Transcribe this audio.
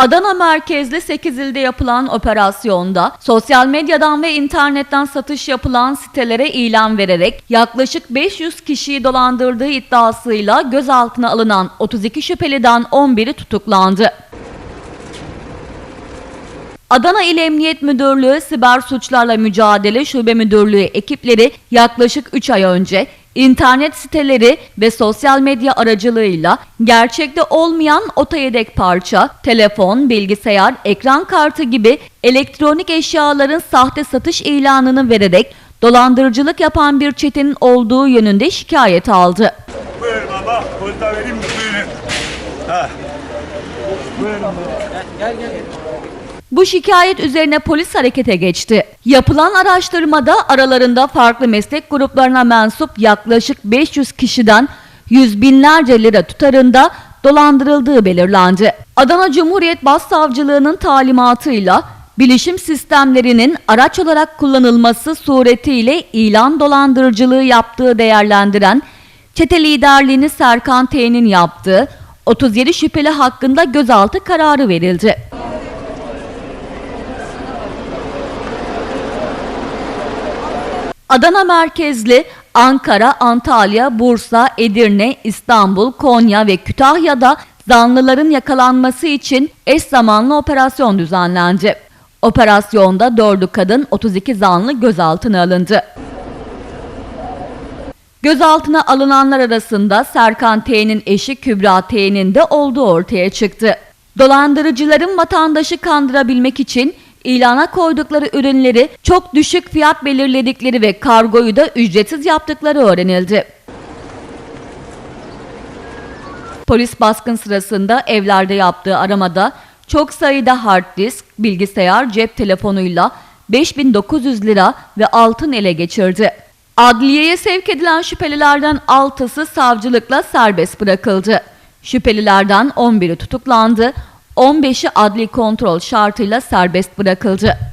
Adana merkezli 8 ilde yapılan operasyonda sosyal medyadan ve internetten satış yapılan sitelere ilan vererek yaklaşık 500 kişiyi dolandırdığı iddiasıyla gözaltına alınan 32 şüpheliden 11'i tutuklandı. Adana İl Emniyet Müdürlüğü Siber Suçlarla Mücadele Şube Müdürlüğü ekipleri yaklaşık 3 ay önce internet siteleri ve sosyal medya aracılığıyla gerçekte olmayan otayedek parça, telefon, bilgisayar, ekran kartı gibi elektronik eşyaların sahte satış ilanını vererek dolandırıcılık yapan bir çetenin olduğu yönünde şikayet aldı. Buyur baba. Koltuğa vereyim mi? Buyurun. Ha. Buyurun baba. Bu şikayet üzerine polis harekete geçti. Yapılan araştırmada aralarında farklı meslek gruplarına mensup yaklaşık 500 kişiden yüz binlerce lira tutarında dolandırıldığı belirlendi. Adana Cumhuriyet Başsavcılığı'nın talimatıyla bilişim sistemlerinin araç olarak kullanılması suretiyle ilan dolandırıcılığı yaptığı değerlendiren çete liderliğini Serkan T'nin yaptığı 37 şüpheli hakkında gözaltı kararı verildi. Adana merkezli Ankara, Antalya, Bursa, Edirne, İstanbul, Konya ve Kütahya'da zanlıların yakalanması için eş zamanlı operasyon düzenlendi. Operasyonda 4'ü kadın 32 zanlı gözaltına alındı. Gözaltına alınanlar arasında Serkan T'nin eşi Kübra T'nin de olduğu ortaya çıktı. Dolandırıcıların vatandaşı kandırabilmek için ilana koydukları ürünleri çok düşük fiyat belirledikleri ve kargoyu da ücretsiz yaptıkları öğrenildi. Polis baskın sırasında evlerde yaptığı aramada çok sayıda hard disk, bilgisayar, cep telefonuyla 5900 lira ve altın ele geçirdi. Adliyeye sevk edilen şüphelilerden 6'sı savcılıkla serbest bırakıldı. Şüphelilerden 11'i tutuklandı, 15'i adli kontrol şartıyla serbest bırakıldı.